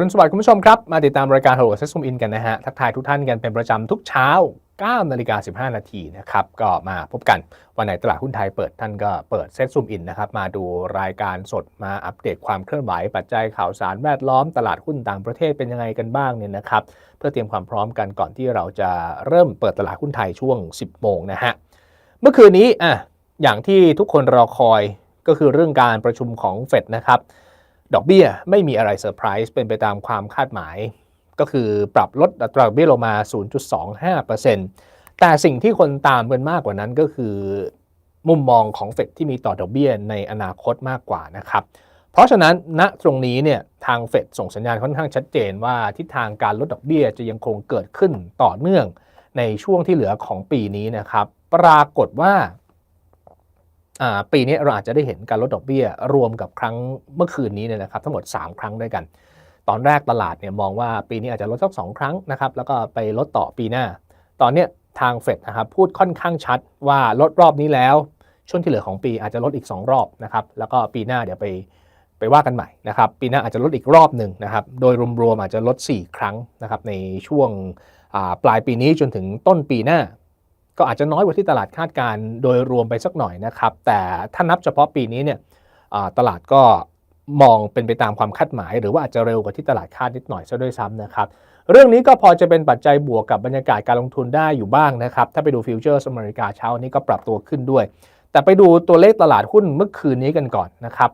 รุณสวัสดิ์คุณผู้ชมครับ มาติดตามรายการ Hello Access Zoom In กันนะฮะ ทักทายทุกท่านกันเป็นประจำทุกเช้า9นาฬิกา15 นาทีนะครับ ก็มาพบกัน วันไหนตลาดหุ้นไทยเปิดท่านก็เปิดเซ็ตซูมอินนะครับ มาดูรายการสดมาอัปเดตความเคลื่อนไหว ปัจจัยข่าวสารแวดล้อมตลาดหุ้นต่างประเทศเป็นยังไงกันบ้างเนี่ยนะครับ เพื่อเตรียมความพร้อมกันก่อนที่เราจะเริ่มเปิดตลาดหุ้นไทยช่วง 10 โมงนะฮะ เมื่อคืนนี้อะอย่างที่ทุกคนรอคอยก็คือเรื่องการประชุมของเฟดนะครับ ดอกเบี้ยไม่มีอะไรเซอร์ไพรส์เป็นไปตามความคาดหมาย ก็คือปรับลดอัตราดอกเบี้ยลงมา 0.25%แต่สิ่งที่คนตามกันมากกว่านั้นก็คือ มุมมองของเฟดที่มีต่อดอกเบี้ยในอนาคตมากกว่านะครับ เพราะฉะนั้นณตรงนี้เนี่ยทางเฟดส่งสัญญาณค่อนข้างชัดเจนว่าทิศทางการลดดอกเบี้ยจะยังคงเกิดขึ้นต่อเนื่องในช่วงที่เหลือของปีนี้นะครับ ปรากฏว่า ปีนี้เราอาจจะได้เห็นการลดดอกเบี้ย รวมกับครั้งเมื่อคืนนี้เนี่ยนะครับทั้งหมด 3 ครั้งด้วยกัน ตอนแรกตลาดเนี่ยมองว่าปีนี้อาจจะลดสักสองครั้งนะครับแล้วก็ไปลดต่อปีหน้า ตอนเนี้ยทางเฟดนะครับพูดค่อนข้างชัดว่าลดรอบนี้แล้ว ช่วงที่เหลือของปีอาจจะลดอีก 2 รอบนะครับแล้วก็ปีหน้าเดี๋ยวไปไปว่ากันใหม่นะครับปีหน้าอาจจะลดอีกรอบหนึ่งนะครับโดยรวมๆอาจจะลด 4 ครั้งนะครับในช่วงปลายปีนี้จนถึงต้นปีหน้า ก็อาจจะน้อยกว่าที่ตลาดคาดการโดยรวมไปสักหน่อยนะครับ แต่ถ้านับเฉพาะปีนี้เนี่ยตลาดก็มองเป็นไปตามความคาดหมาย หรือว่าอาจจะเร็วกว่าที่ตลาดคาดนิดหน่อยซะด้วยซ้ำนะครับ เรื่องนี้ก็พอจะเป็นปัจจัยบวกกับบรรยากาศการลงทุนได้อยู่บ้างนะครับ ถ้าไปดูฟิวเจอร์สอเมริกาเช้านี้ก็ปรับตัวขึ้นด้วย แต่ไปดูตัวเลขตลาดหุ้นเมื่อคืนนี้กันก่อนนะครับ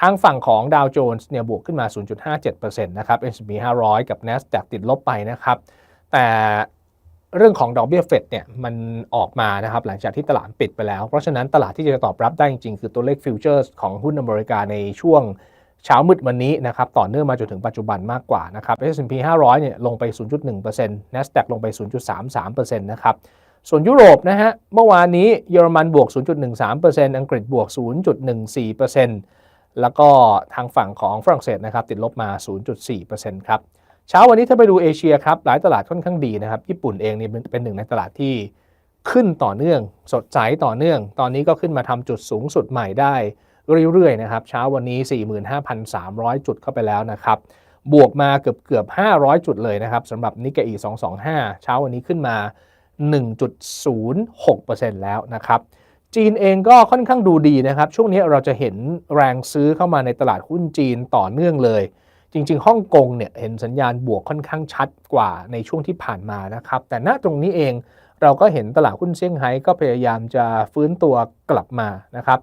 ทางฝั่งของดาวโจนส์เนี่ยบวกขึ้นมา 0.57%นะครับ S&P 500 กับ NASDAQ ติดลบไปนะครับ แต่ เรื่องของดอกเบี้ยเฟดเนี่ยมันออกมานะครับหลังจากที่ตลาดปิดไปแล้ว เพราะฉะนั้นตลาดที่จะตอบรับได้จริงๆ คือตัวเลขฟิวเจอร์สของหุ้นอเมริกาในช่วงเช้ามืดวันนี้นะครับต่อเนื่องมาจนถึงปัจจุบันมากกว่านะครับ S&P 500เนี่ยลงไป 0.1% NASDAQ ลงไป 0.33%นะครับส่วนยุโรปนะฮะเมื่อวานนี้เยอรมันบวก 0.13%อังกฤษบวก 0.14%แล้วก็ทางฝั่งของฝรั่งเศสนะครับติดลบมา 0.4%ครับ เช้าวันนี้ถ้าไปดูเอเชียครับหลายตลาดค่อนข้างดีนะครับ ญี่ปุ่นเองนี่เป็นหนึ่งในตลาดที่ขึ้นต่อเนื่อง สดใสต่อเนื่อง ตอนนี้ก็ขึ้นมาทำจุดสูงสุดใหม่ได้เรื่อยๆนะครับเช้าวันนี้ 45,300 จุดเข้าไปแล้วนะครับ บวกมาเกือบเกือบ 500 จุดเลยนะครับสำหรับนิกเกอี225 เช้าวันนี้ขึ้นมา 1.06%แล้วนะครับจีนเองก็ค่อนข้างดูดีนะครับ ช่วงนี้เราจะเห็นแรงซื้อเข้ามาในตลาดหุ้นจีนต่อเนื่องเลย จริงๆฮ่องกงเนี่ยเห็นสัญญาณบวกค่อนข้างชัดกว่าในช่วงที่ผ่านมานะครับ แต่ณตรงนี้เองเราก็เห็นตลาดหุ้นเซี่ยงไฮ้ก็พยายามจะฟื้นตัวกลับมานะครับ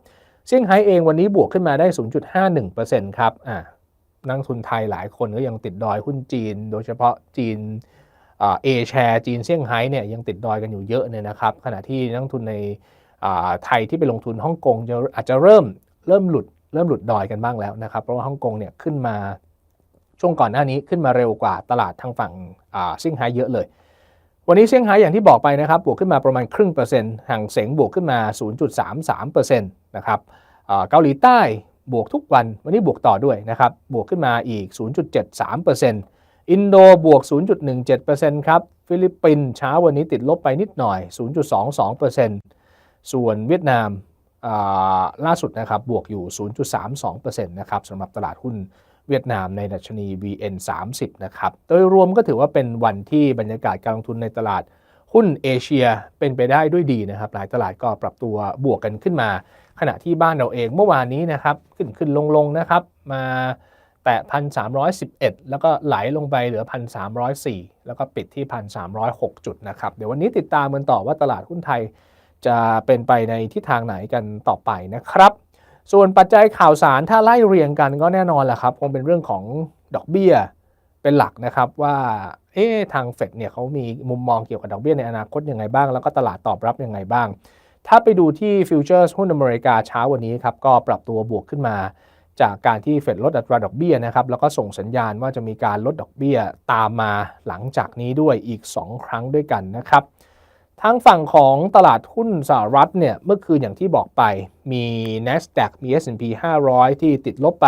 เซี่ยงไฮ้เองวันนี้บวกขึ้นมาได้ 0.51%ครับอ่านักทุนไทยหลายคนก็ยังติดดอยหุ้นจีน โดยเฉพาะจีนเอแชร์จีนเซี่ยงไฮ้เนี่ยยังติดดอยกันอยู่เยอะเนี่ยนะครับ ขณะที่นักทุนในไทยที่ไปลงทุนฮ่องกงอาจจะเริ่มเริ่มหลุดเริ่มหลุดดอยกันบ้างแล้วนะครับ เพราะว่าฮ่องกงเนี่ยขึ้นมา ช่วงก่อนหน้านี้ขึ้นมาเร็วกว่าตลาดทางฝั่งเซี่ยงไฮ้เยอะเลย วันนี้เซี่ยงไฮ้อย่างที่บอกไปนะครับ บวกขึ้นมาประมาณครึ่งเปอร์เซ็นต์ห่างเสงบวกขึ้นมา 0.33%นะครับเกาหลีใต้บวกทุกวัน วันนี้บวกต่อด้วยนะครับ บวกขึ้นมาอีก 0.73%อินโดบวก 0.17%ครับ ฟิลิปปินส์เช้าวันนี้ติดลบไปนิดหน่อย 0.22%ส่วนเวียดนามล่าสุดนะครับบวกอยู่ 0.32%นะครับสำหรับตลาดหุ้น เวียดนามในดัชนี VN 30 นะครับ โดยรวมก็ถือว่าเป็นวันที่บรรยากาศการลงทุนในตลาดหุ้นเอเชียเป็นไปได้ด้วยดีนะครับ หลายตลาดก็ปรับตัวบวกกันขึ้นมา ขณะที่บ้านเราเองเมื่อวานนี้นะครับ ขึ้นขึ้นลงลงนะครับ มาแตะ1,311แล้วก็ไหลลงไปเหลือ 1,304 แล้วก็ปิดที่ 1,306 จุดนะครับ เดี๋ยววันนี้ติดตามกันต่อว่าตลาดหุ้นไทยจะเป็นไปในทิศทางไหนกันต่อไปนะครับ ส่วนปัจจัยข่าวสารถ้าไล่เรียงกันก็แน่นอนแหละครับ คงเป็นเรื่องของดอกเบี้ยเป็นหลักนะครับว่าเอ๊ทางเฟดเนี่ยเขามีมุมมองเกี่ยวกับดอกเบี้ยในอนาคตยังไงบ้าง แล้วก็ตลาดตอบรับยังไงบ้าง ถ้าไปดูที่ฟิวเจอร์หุ้นอเมริกาเช้าวันนี้ครับก็ปรับตัวบวกขึ้นมา จากการที่เฟดลดอัตราดอกเบี้ยนะครับแล้วก็ส่งสัญญาณว่าจะมีการลดดอกเบี้ยตามมาหลังจากนี้ด้วยอีก 2 ครั้งด้วยกันนะครับ ทางฝั่งของตลาดหุ้นสหรัฐเนี่ยเมื่อคืนอย่างที่บอกไปมี NASDAQ มี S&P 500 ที่ติดลบไป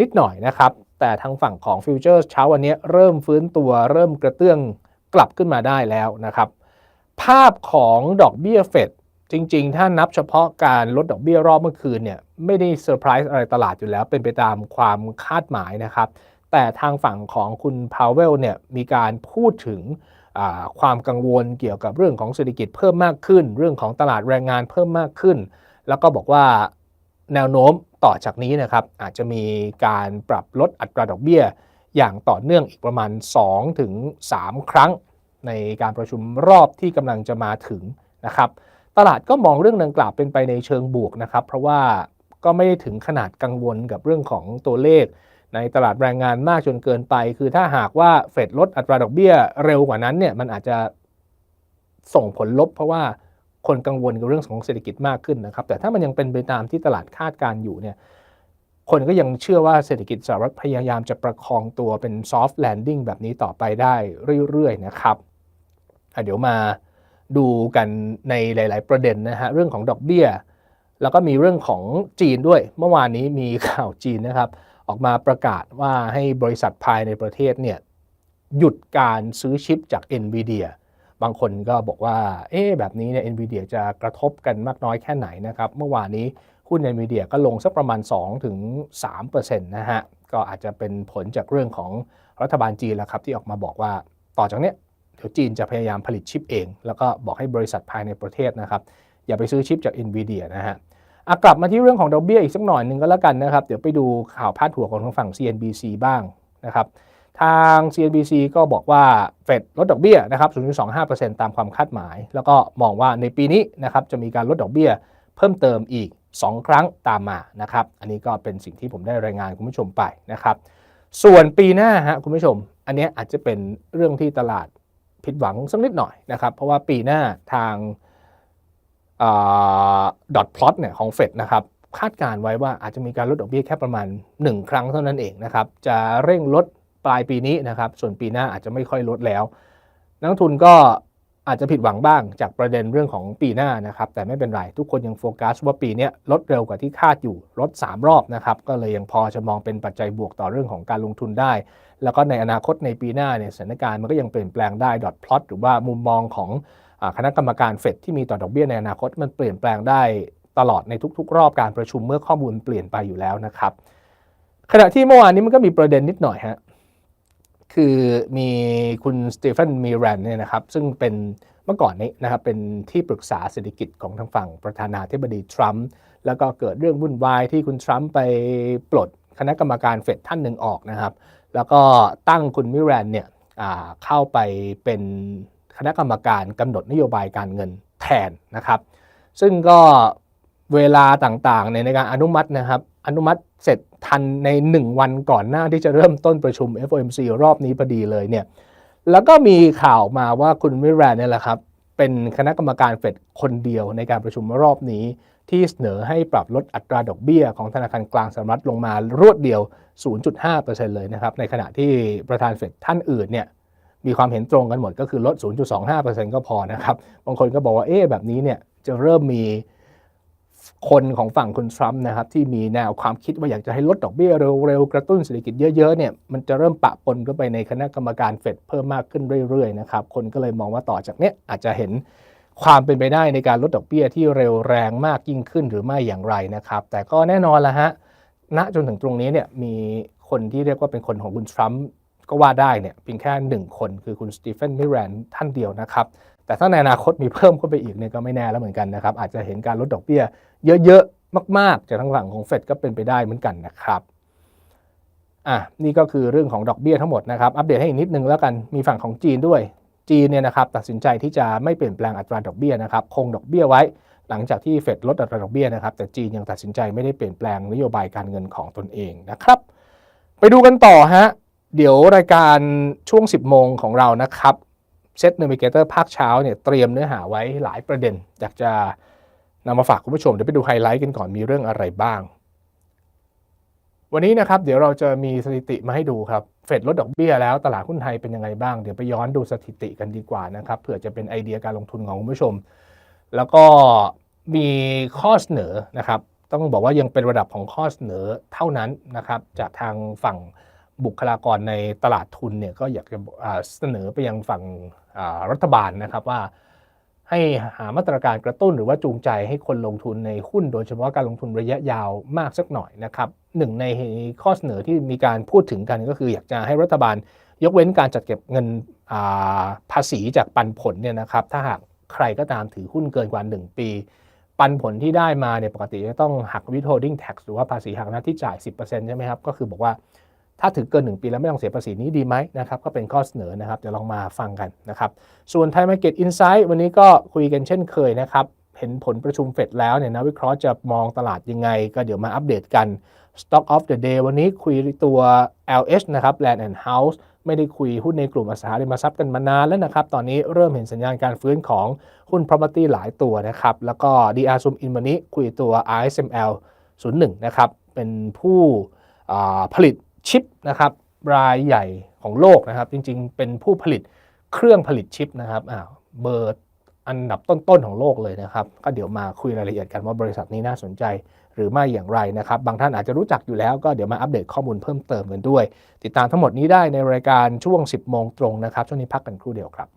นิดหน่อยนะครับ แต่ทางฝั่งของฟิวเจอร์เช้าวันนี้เริ่มฟื้นตัวเริ่มกระเตื้องกลับขึ้นมาได้แล้วนะครับ ภาพของดอกเบี้ยเฟดจริง ๆ ถ้านับเฉพาะการลดดอกเบี้ยรอบเมื่อคืนเนี่ยไม่ได้เซอร์ไพรส์อะไรตลาดอยู่แล้ว เป็นไปตามความคาดหมายนะครับ แต่ทางฝั่งของคุณพาวเวลเนี่ยมีการพูดถึง ความกังวลเกี่ยวกับเรื่องของเศรษฐกิจเพิ่มมากขึ้น เรื่องของตลาดแรงงานเพิ่มมากขึ้น แล้วก็บอกว่าแนวโน้มต่อจากนี้นะครับอาจจะมีการปรับลดอัตราดอกเบี้ย อย่างต่อเนื่องอีกประมาณ 2-3ถึงครั้ง ในการประชุมรอบที่กำลังจะมาถึงนะครับตลาดก็มองเรื่องดังกล่าวเป็นไปในเชิงบวกนะครับ เพราะว่าก็ไม่ได้ถึงขนาดกังวลกับเรื่องของตัวเลข ในตลาดแรงงานมากจนเกินไป คือถ้าหากว่าเฟดลดอัตราดอกเบี้ยเร็วกว่านั้นเนี่ยมันอาจจะส่งผลลบ เพราะว่าคนกังวลกับเรื่องของเศรษฐกิจมากขึ้นนะครับ แต่ถ้ามันยังเป็นไปตามที่ตลาดคาดการอยู่เนี่ยคนก็ยังเชื่อว่าเศรษฐกิจสหรัฐพยายามจะประคองตัวเป็นซอฟต์แลนดิ้งแบบนี้ต่อไปได้เรื่อยๆนะครับเดี๋ยวมาดูกันในหลาย ๆ ประเด็นนะฮะเรื่องของดอกเบี้ย แล้วก็มีเรื่องของจีนด้วย เมื่อวานนี้มีข่าวจีนนะครับ ออกมาประกาศว่าให้บริษัทภายในประเทศเนี่ยหยุดการซื้อชิปจาก NVIDIA บางคนก็บอกว่า เอ๊แบบนี้เนี่ย NVIDIA จะกระทบกันมากน้อยแค่ไหนนะครับ เมื่อวานนี้หุ้น NVIDIA ก็ลงสักประมาณ 2-3%นะฮะ ก็อาจจะเป็นผลจากเรื่องของรัฐบาลจีนแล้วครับ ที่ออกมาบอกว่าต่อจากนี้เดี๋ยวจีนจะพยายามผลิตชิปเอง แล้วก็บอกให้บริษัทภายในประเทศนะครับ อย่าไปซื้อชิปจาก NVIDIA นะฮะ กลับมาที่เรื่องของดอกเบี้ยอีกสักหน่อยหนึ่งก็แล้วกันนะครับ เดี๋ยวไปดูข่าวพาดหัวของทางฝั่ง CNBC บ้างนะครับทาง CNBC ก็บอกว่าเฟดลดดอกเบี้ยนะครับ 0.25%ตามความคาดหมาย แล้วก็มองว่าในปีนี้นะครับจะมีการลดดอกเบี้ยเพิ่มเติมอีก 2 ครั้งตามมานะครับ อันนี้ก็เป็นสิ่งที่ผมได้รายงานคุณผู้ชมไปนะครับ ส่วนปีหน้าฮะคุณผู้ชม อันนี้อาจจะเป็นเรื่องที่ตลาดผิดหวังสักนิดหน่อยนะครับ เพราะว่าปีหน้าทาง ดอทพลอตเนี่ยของเฟดนะครับคาดการไว้ว่าอาจจะมีการลดดอกเบี้ยแค่ประมาณ 1 ครั้งเท่านั้นเองนะครับจะเร่งลดปลายปีนี้นะครับส่วนปีหน้าอาจจะไม่ค่อยลดแล้ว นักทุนก็อาจจะผิดหวังบ้างจากประเด็นเรื่องของปีหน้านะครับแต่ไม่เป็นไร ทุกคนยังโฟกัสว่าปีนี้ลดเร็วกว่าที่คาดอยู่ลด 3 รอบนะครับก็เลยยังพอจะมองเป็นปัจจัยบวกต่อเรื่องของการลงทุนได้ แล้วก็ในอนาคตในปีหน้าเนี่ยสถานการณ์มันก็ยังเปลี่ยนแปลงได้ดอทพลอตหรือว่ามุมมองของ คณะกรรมการเฟดที่มีต่อดอกเบี้ยในอนาคตมันเปลี่ยนแปลงได้ตลอดในทุก ๆ รอบการประชุมเมื่อข้อมูลเปลี่ยนไปอยู่แล้วนะครับ ขณะที่เมื่อวานนี้มันก็มีประเด็นนิดหน่อยฮะคือมีคุณสเตฟานมีแรนเนี่ยนะครับซึ่งเป็นเมื่อก่อนนี้นะครับเป็นที่ปรึกษาเศรษฐกิจของทางฝั่งประธานาธิบดีทรัมป์แล้วก็เกิดเรื่องวุ่นวายที่คุณทรัมป์ไปปลดคณะกรรมการเฟดท่านหนึ่งออกนะครับ แล้วก็ตั้งคุณมิแรนเนี่ยเข้าไปเป็น คณะกรรมการกำหนดนโยบายการเงินแทนนะครับ ซึ่งก็เวลาต่างๆในการอนุมัตินะครับ อนุมัติเสร็จทันใน 1 วันก่อนหน้าที่จะเริ่มต้นประชุม FOMC รอบนี้พอดีเลยเนี่ยแล้วก็มีข่าวมาว่าคุณมิแรนเนี่ยแหละครับเป็นคณะกรรมการเฟดคนเดียวในการประชุมรอบนี้ ที่เสนอให้ปรับลดอัตราดอกเบี้ยของธนาคารกลางสหรัฐลงมารวดเดียว 0.5%เลยนะครับ ในขณะที่ประธานเฟดท่านอื่นเนี่ย มีความเห็นตรงกันหมดก็คือลด 0.25%ก็พอนะครับ บางคนก็บอกว่าเอ๊ะแบบนี้เนี่ยจะเริ่มมีคนของฝั่งคุณทรัมป์นะครับที่มีแนวความคิดว่าอยากจะให้ลดดอกเบี้ยเร็วๆ กระตุ้นเศรษฐกิจเยอะๆเนี่ยมันจะเริ่มปะปนเข้าไปในคณะกรรมการเฟดเพิ่มมากขึ้นเรื่อยๆนะครับคนก็เลยมองว่าต่อจากเนี้ยอาจจะเห็นความเป็นไปได้ในการลดดอกเบี้ยที่เร็วแรงมากยิ่งขึ้นหรือไม่อย่างไรนะครับ แต่ก็แน่นอนละฮะณจนถึงตรงนี้เนี่ยมีคนที่เรียกว่าเป็นคนของคุณทรัมป์ ก็ว่าได้เนี่ยเพียงแค่หนึ่งคนคือคุณสตีเฟนมิแรนท่านเดียวนะครับ แต่ถ้าในอนาคตมีเพิ่มเข้าไปอีกเนี่ยก็ไม่แน่แล้วเหมือนกันนะครับ อาจจะเห็นการลดดอกเบี้ยเยอะๆ มากๆ จากทางฝั่งของเฟดก็เป็นไปได้เหมือนกันนะครับอะนี่ก็คือเรื่องของดอกเบี้ยทั้งหมดนะครับ อัปเดตให้อีกนิดนึงแล้วกันมีฝั่งของจีนด้วย จีนเนี่ยนะครับตัดสินใจที่จะไม่เปลี่ยนแปลงอัตราดอกเบี้ยนะครับคงดอกเบี้ยไว้ หลังจากที่เฟดลดอัตราดอกเบี้ยนะครับแต่จีนยังตัดสินใจไม่ได้เปลี่ยนแปลงนโยบายการเงินของตนเองนะครับ ไปดูกันต่อฮะ เดี๋ยวรายการช่วง 10 โมงของเรานะครับเซตเนวิเกเตอร์ภาคเช้าเนี่ยเตรียมเนื้อหาไว้หลายประเด็น อยากจะนำมาฝากคุณผู้ชม เดี๋ยวไปดูไฮไลท์กันก่อนมีเรื่องอะไรบ้าง วันนี้นะครับเดี๋ยวเราจะมีสถิติมาให้ดูครับ เฟดลดดอกเบี้ยแล้วตลาดหุ้นไทยเป็นยังไงบ้าง เดี๋ยวไปย้อนดูสถิติกันดีกว่านะครับเผื่อจะเป็นไอเดียการลงทุนของคุณผู้ชม แล้วก็มีข้อเสนอนะครับ ต้องบอกว่ายังเป็นระดับของข้อเสนอเท่านั้นนะครับจากทางฝั่ง บุคลากรในตลาดทุนเนี่ยก็อยากจะเสนอไปยังฝั่งรัฐบาลนะครับว่าให้หามาตรการกระตุ้นหรือว่าจูงใจให้คนลงทุนในหุ้น โดยเฉพาะการลงทุนระยะยาวมากสักหน่อยนะครับหนึ่งในข้อเสนอที่มีการพูดถึงกันก็คือ อยากจะให้รัฐบาลยกเว้นการจัดเก็บเงินภาษีจากปันผลเนี่ยนะครับถ้าหากใครก็ตามถือหุ้นเกินกว่า 1 ปี ปันผลที่ได้มาเนี่ยปกติจะต้องหัก withholding tax หรือว่าภาษีหักหน้าที่จ่าย 10%ใช่ไหมครับก็คือบอกว่า ถ้าถือเกิน 1 ปีแล้วไม่ต้องเสียภาษีนี้ดีไหมนะครับก็เป็นข้อเสนอนะครับเดี๋ยวลองมาฟังกันนะครับส่วน Thai Market Insight วันนี้ก็คุยกันเช่นเคยนะครับเห็นผลประชุมเฟดแล้วเนี่ยนะวิเคราะห์จะมองตลาดยังไง ก็เดี๋ยวมาอัปเดตกัน Stock of the Day วันนี้คุยตัว LH นะครับ Land and House ไม่ได้คุยหุ้นในกลุ่มอสังหาริมทรัพย์กันมานานแล้วนะครับ ตอนนี้เริ่มเห็นสัญญาณการฟื้นของหุ้น property หลายตัวนะครับ แล้วก็ DR Zoom In วันนี้คุยตัว RSML 01 นะครับ เป็นผู้ผลิต ชิปนะครับรายใหญ่ของโลกนะครับ จริงๆ เป็นผู้ผลิตเครื่องผลิตชิปนะครับเบอร์อันดับต้นๆของโลกเลยนะครับ ก็เดี๋ยวมาคุยรายละเอียดกันว่าบริษัทนี้น่าสนใจหรือไม่อย่างไรนะครับ บางท่านอาจจะรู้จักอยู่แล้วก็เดี๋ยวมาอัปเดตข้อมูลเพิ่มเติมกันด้วย ติดตามทั้งหมดนี้ได้ในรายการช่วง 10 โมงตรงนะครับ ช่วงนี้พักกันครู่เดียวครับ